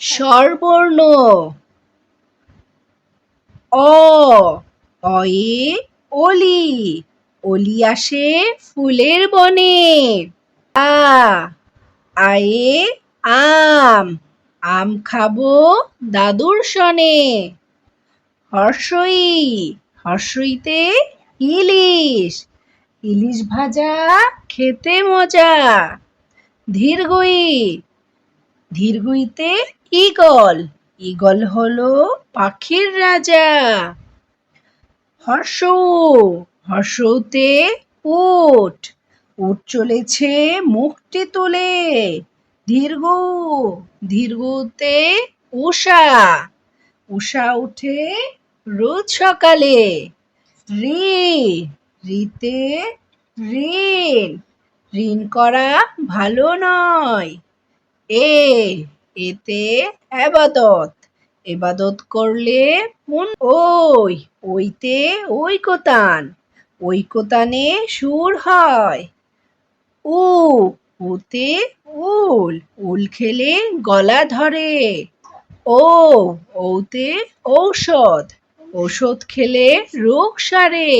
স্বরবর্ণ অ অয়ে অলি। অলি আসে ফুলের বনে। আ, আয়ে আম। আম খাব দাদুর সনে। হর্ষই, হর্ষইতে ইলিশ। ইলিশ ভাজা খেতে মজা। ধীরগই, ধীরগইতে ঈগল। ঈগল হলো পাখির রাজা। হর্ষ, হর্ষতে উট। উট চলেছে মুখটি তুলে। দীর্ঘ দীর্ঘতে উষা। উষা উঠে রোজ সকালে। রি, রিতে ঋণ। ঋণ করা ভালো নয়। এ এতে আবাদত। এবাদত করলে পুন ওই, ওইতে ঐকতান। ঐকতানে সুর হয়। উ, উতে উল উল খেলে গলা ধরে। ও ওতে ঔষধ। ঔষধ খেলে রোগ সারে।